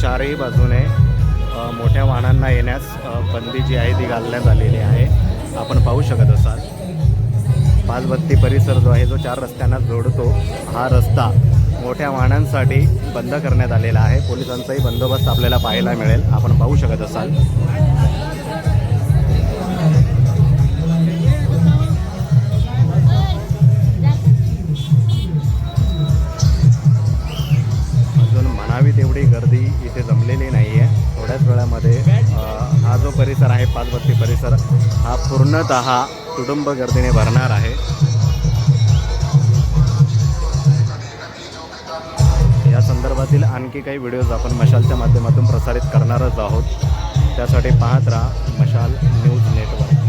चारही बाजूने मोठ्या वाहनांना येण्यास बंदी जी आहे ती घालण्यात आलेली आहे. आपण पाहू शकत असाल. पाचबत्ती परिसर जो आहे जो चार रस्त्यांना जोडतो हा रस्ता मोठ्या वाहनांसाठी बंद करण्यात आलेला आहे. पोलिसांचाही बंदोबस्त आपल्याला पाहायला मिळेल. आपण पाहू शकत असाल. म्हणावी तेवढी गर्दी इथे जमलेली नाही आहे थोड्याच वेळामध्ये हा जो परिसर आहे पाचबत्ती परिसर हा पूर्णतः कुटुंब गर्दीने भरणार आहे. या संदर्भातील आणखी काही व्हिडिओज आपण मशालच्या माध्यमातून प्रसारित करणारच आहोत. त्यासाठी पाहत राहा मशाल न्यूज नेटवर्क.